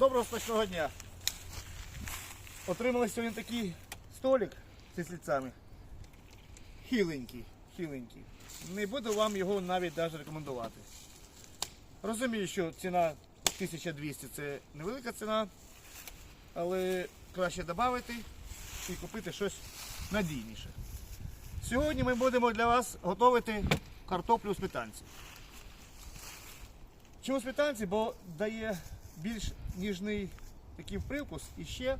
Доброго смачного дня. Отримали сьогодні такий столик зі слідцями. Хиленький, хиленький. Не буду вам його навіть навіть рекомендувати. Розумію, що ціна 1200 це невелика ціна, але краще додати і купити щось надійніше. Сьогодні ми будемо для вас готувати картоплю у сметанці. Чому сметанці? Бо дає більш ніжний такий привкус і ще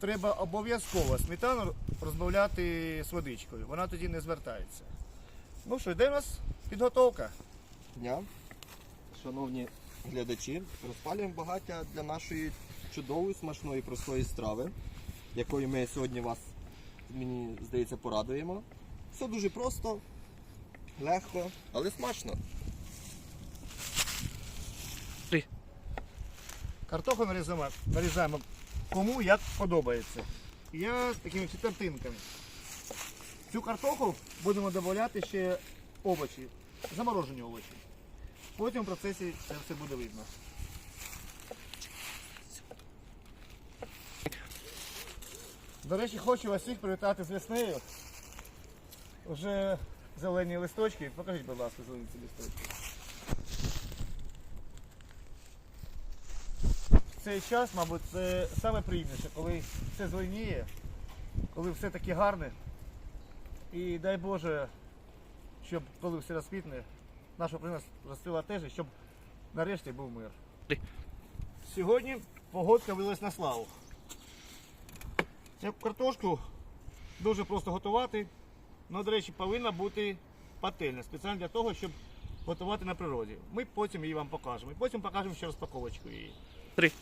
треба обов'язково сметану розбавляти з водичкою. Вона тоді не звертається. Ну що, йде у нас підготовка. дня. Шановні глядачі, розпалюємо багаття для нашої чудової, смачної, простої страви, якою ми сьогодні вас, мені здається, порадуємо. Все дуже просто, легко, але смачно. Картофель нарізаємо, кому як подобається. Я такими четвертинками. Цю картоху будемо додавати ще овочі, заморожені овочі. Потім в процесі це все буде видно. До речі, хочу вас всіх привітати з веснею. Вже зелені листочки. Покажіть, будь ласка, зелені ці листочки. Цей час, мабуть, це саме приємніше, коли все зеленіє, коли все таке гарне. І дай Боже, щоб коли все розквітне, наша Україна розцвіла теж, щоб нарешті був мир. Сьогодні погодка вилась на славу. Цю картошку дуже просто готувати. Ну, до речі, повинна бути пательня, спеціально для того, щоб готувати на природі. Ми потім її вам покажемо. І потім покажемо ще розпаковочку її. Три.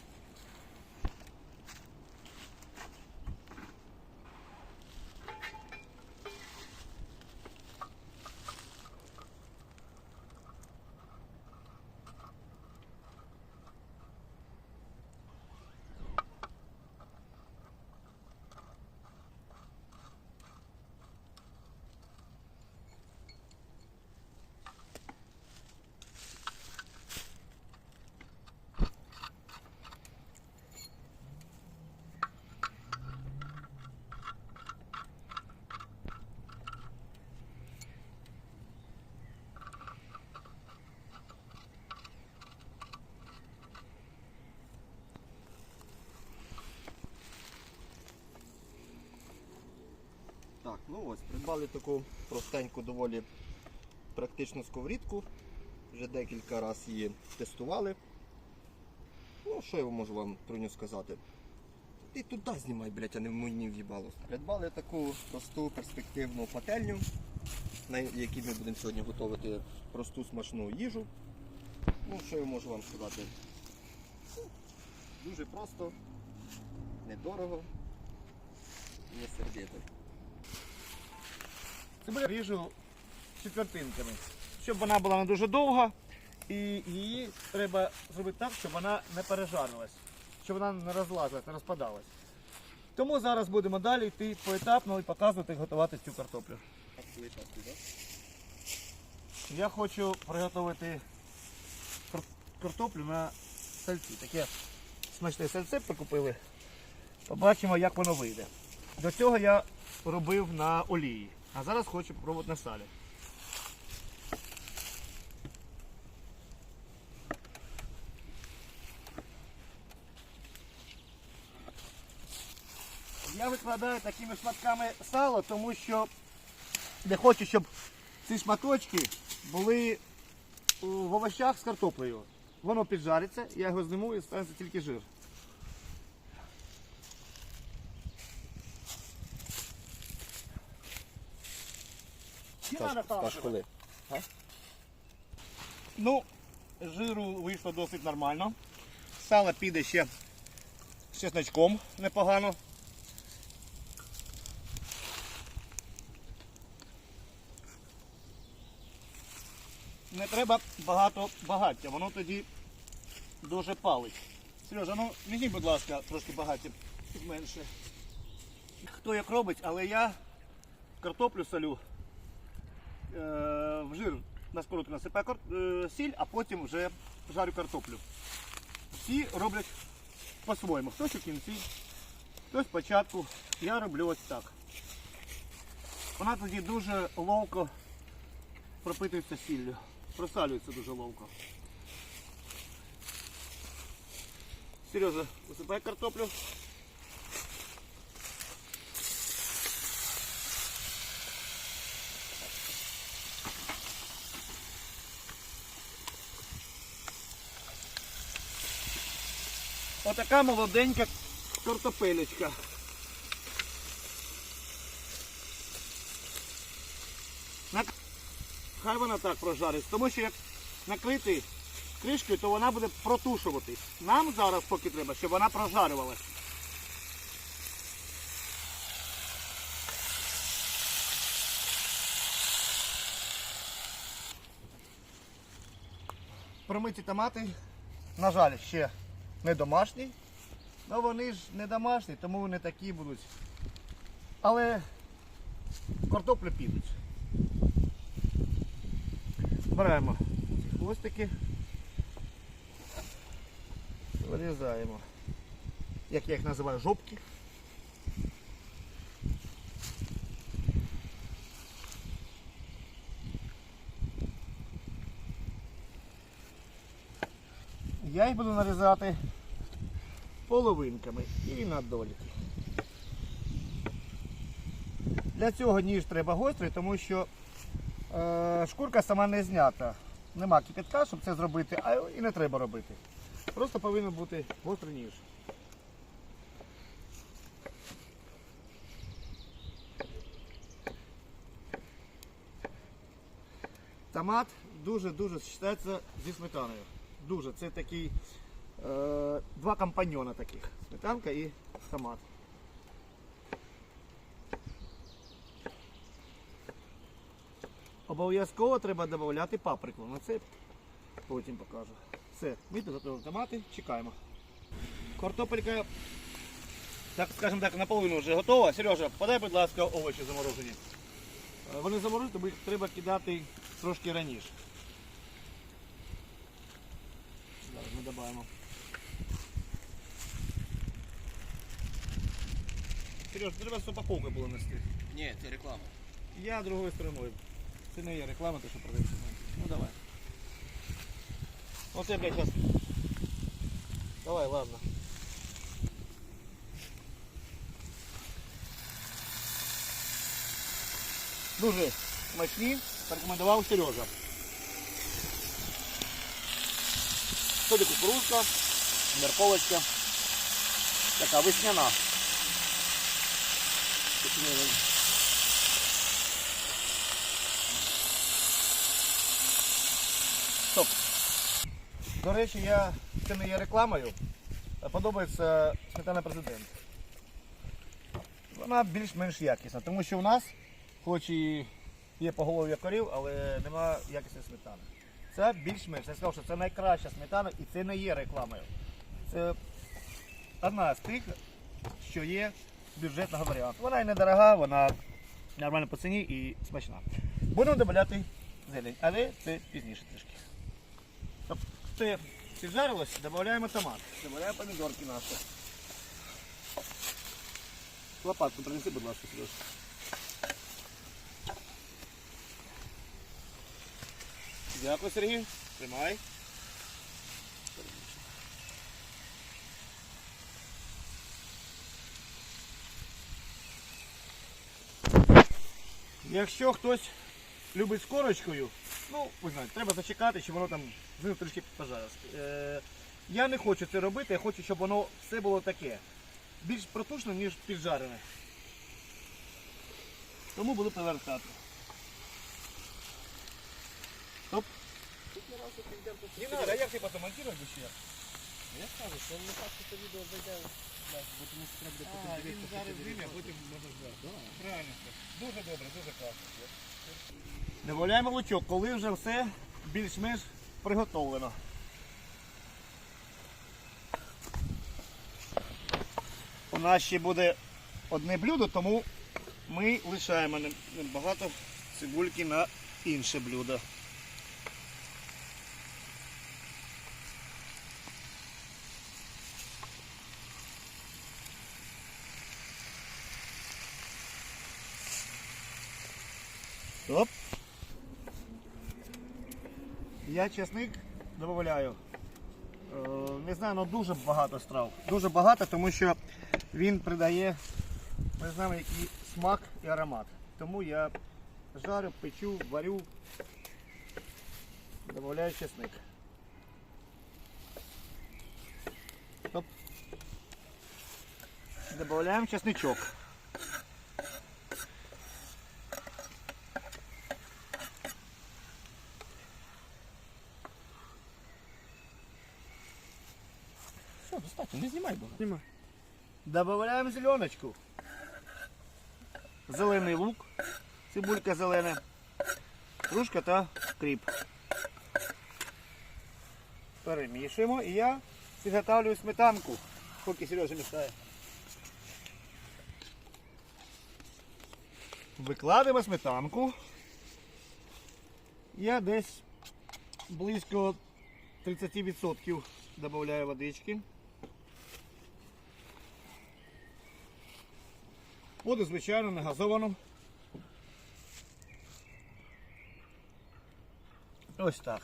Так, ну ось, придбали таку простеньку, доволі практичну сковорідку. Вже декілька разів її тестували. Ну, що я можу вам про нього сказати? Ти туди знімай, блядь, а не в мені в'їбало. Придбали таку просту перспективну пательню, на якій ми будемо сьогодні готувати просту смачну їжу. Ну, що я можу вам сказати? Ну, Дуже просто, недорого, не сердито. Цибулю ріжу четвертинками, щоб вона була не дуже довга. І її треба зробити так, щоб вона не пережарилась, щоб вона не розлазилась, не розпадалась. Тому зараз будемо далі йти поетапно і показувати, готувати цю картоплю. Я хочу приготувати картоплю на сальці. Таке смачне сальце прикупили. Побачимо, як воно вийде. До цього я робив на олії, а зараз хочу спробувати на салі. Я викладаю такими шматками сало, тому що не хочу, щоб ці шматочки були в овощах з картоплею. Воно піджариться, я його зніму і станеться тільки жир. Саш, жиру. Ну, жиру вийшло досить нормально. Сало піде ще з чесночком непогано. Не треба багато багаття, воно тоді дуже палить. Сережа, ну візьміть, будь ласка, трошки багаття менше. Хто як робить, але я картоплю солю в жир на скоротку насипаю кар- е, сіль, а потім вже жарю картоплю. Всі роблять по-своєму. Хтось у кінці, хтось спочатку. Я роблю ось так. Вона тоді дуже ловко пропитується сіллю. Просалюється дуже ловко. Сережа, висипай картоплю. Отака молоденька картопелечка. Хай вона так прожариться, тому що як накрити кришкою, то вона буде протушуватись. Нам зараз поки треба, щоб вона прожарювалась. Промиті томати, на жаль, ще не домашні. Ну вони ж не домашні, тому вони такі будуть. Але картоплю підуть. Збираємо ці хвостики. Вирізаємо. Як я їх називаю, жопки. Я їх буду нарізати половинками і на доліки. Для цього ніж треба гострий, тому що е, шкурка сама не знята. Нема кипятка, щоб це зробити, а і не треба робити. Просто повинен бути гострий ніж. Томат дуже-дуже вважається зі сметаною. Дуже. Це такий е, два компаньйона таких. Сметанка і томат. Обов'язково треба додати паприку. На це потім покажу. Все, ми підготували томати, чекаємо. Картопелька, так скажімо так, наполовину вже готова. Сережа, подай, будь ласка, овочі заморожені. Е, Вони заморожені, тому їх треба кидати трошки раніше. Зараз ми додаємо. Сереж, треба з упаковкою було нести. Ні, це реклама. Я другою стороною. Це не є реклама, те, що продається. Ну давай. Оце блядь, зараз. Давай, ладно. Дуже смачні, порекомендував Сережа. Сюди кукурузка, морковочка. Така весняна. Стоп. До речі, я це не є рекламою. Подобається сметана президент. Вона більш-менш якісна, тому що у нас, хоч і є поголов'я корів, але нема якісної сметани. Це більш-менш. Я сказав, що це найкраща сметана і це не є рекламою. Це одна з тих, що є бюджетного варіанту. Вона і недорога, вона нормально по ціні і смачна. Будемо додати зелень, але це пізніше трішки. Тобто це піджарилось, додаємо томат, додаємо помідорки наші. Лопатку принеси, будь ласка, Сереж. Дякую, Сергій. Тримай. Якщо хтось любить з корочкою, ну, ви знаєте, треба зачекати, щоб воно там знизу трішки пожарилось. Е, я не хочу це робити, я хочу, щоб воно все було таке. Більш протушне, ніж піджарене. Тому буду повертати. Не надо, а як ти потім монтувати ще? Я кажу, що не так, що це відео зайде, бо тому що треба буде А, потім дивитися, зараз буде. потім можна. Правильно. Дуже добре, дуже класно. Добавляємо лучок, коли вже все більш-менш приготовлено. У нас ще буде одне блюдо, тому ми лишаємо багато цибульки на інше блюдо. Оп. Я чесник додаю. Е, Не знаю, але дуже багато страв. Дуже багато, тому що він придає, ми знаємо, який смак і аромат. Тому я жарю, печу, варю, додаю чесник. Оп. Добавляем чесничок. Все, достатньо, не багато. Добавляємо зеленочку. Зелений лук, цибулька зелена, кружка та кріп. Перемішуємо і я підготовлюю сметанку, поки Сережа мішає. Викладаємо сметанку. Я десь близько 30% додаю водички. Воду, звичайно, не газовану. Ось так.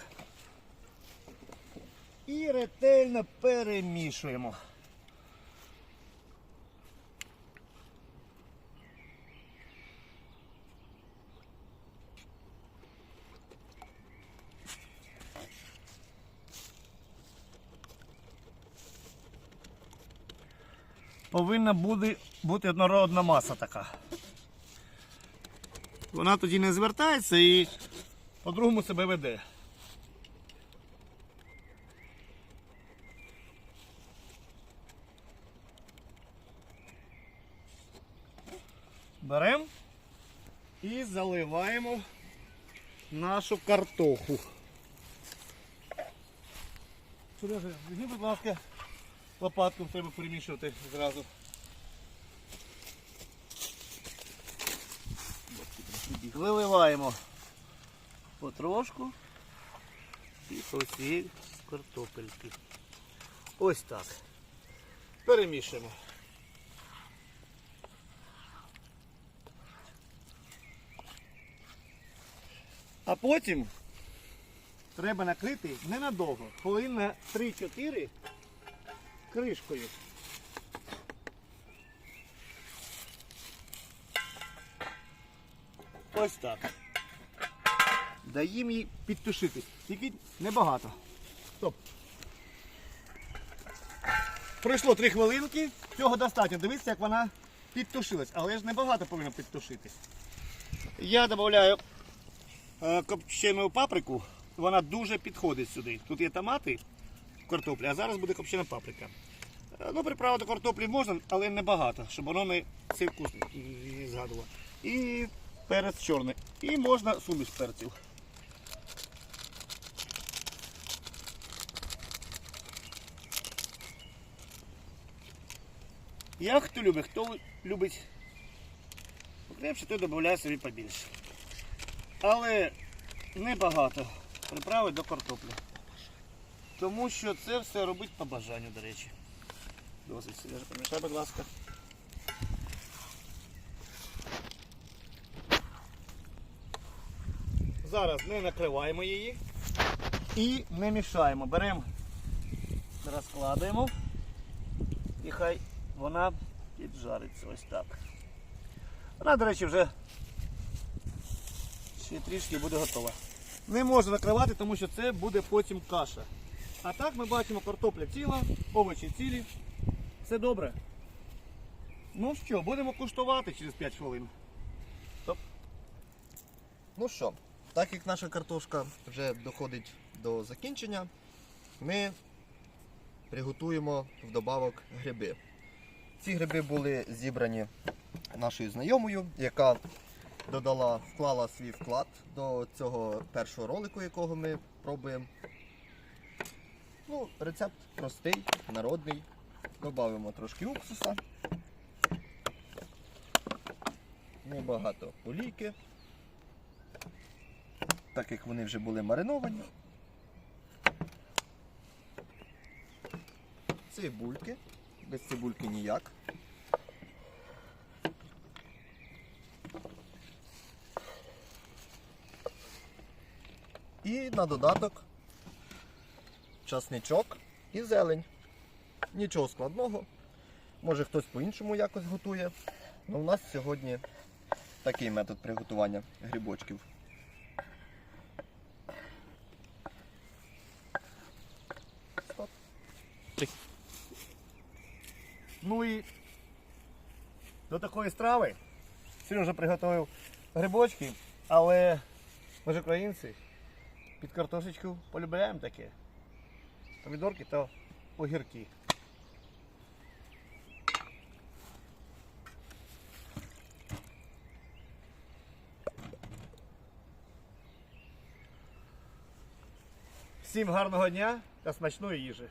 І ретельно перемішуємо. Повинна бути, бути однородна маса така. Вона тоді не звертається і по-другому себе веде. Беремо і заливаємо нашу картоху. Сережа, візьми, будь ласка, лопатку треба перемішувати зразу. Виливаємо потрошку і по картопельки. Ось так. Перемішуємо. А потім треба накрити ненадовго, хвилин на 3-4 кришкою. Ось так. Даємо їй підтушитись. Тільки небагато. Стоп. Пройшло 3 хвилинки, цього достатньо. Дивіться, як вона підтушилась. Але ж небагато повинно підтушитись. Я додаю е, копчену паприку. Вона дуже підходить сюди. Тут є томати, картопля, а зараз буде копчена паприка. Е, Ну, приправу до картоплі можна, але небагато, щоб воно не цей вкус згадувало. І перець чорний. І можна суміш перців. Як хто любить, хто любить покрепше, той додає собі побільше. Але небагато приправи до картоплі. Тому що це все робить по бажанню, до речі. Досить Сережа, помішай, будь ласка. Зараз не накриваємо її і не мішаємо. Беремо, розкладаємо і хай вона піджариться ось так. Вона, до речі, вже ще трішки буде готова. Не можна накривати, тому що це буде потім каша. А так ми бачимо картопля ціла, овочі цілі. Все добре. Ну що, будемо куштувати через 5 хвилин. Ну що, так як наша картошка вже доходить до закінчення, ми приготуємо вдобавок гриби. Ці гриби були зібрані нашою знайомою, яка додала, вклала свій вклад до цього першого ролику, якого ми пробуємо. Ну, рецепт простий, народний. Додаємо трошки уксуса. Небагато олійки так як вони вже були мариновані. Цибульки. Без цибульки ніяк. І на додаток часничок і зелень. Нічого складного. Може хтось по-іншому якось готує. Ну, у нас сьогодні такий метод приготування грибочків. Ну і до такої страви Сережа приготував грибочки, але ми ж українці під картошечку полюбляємо таке. Помідорки та огірки. Всім гарного дня та смачної їжі!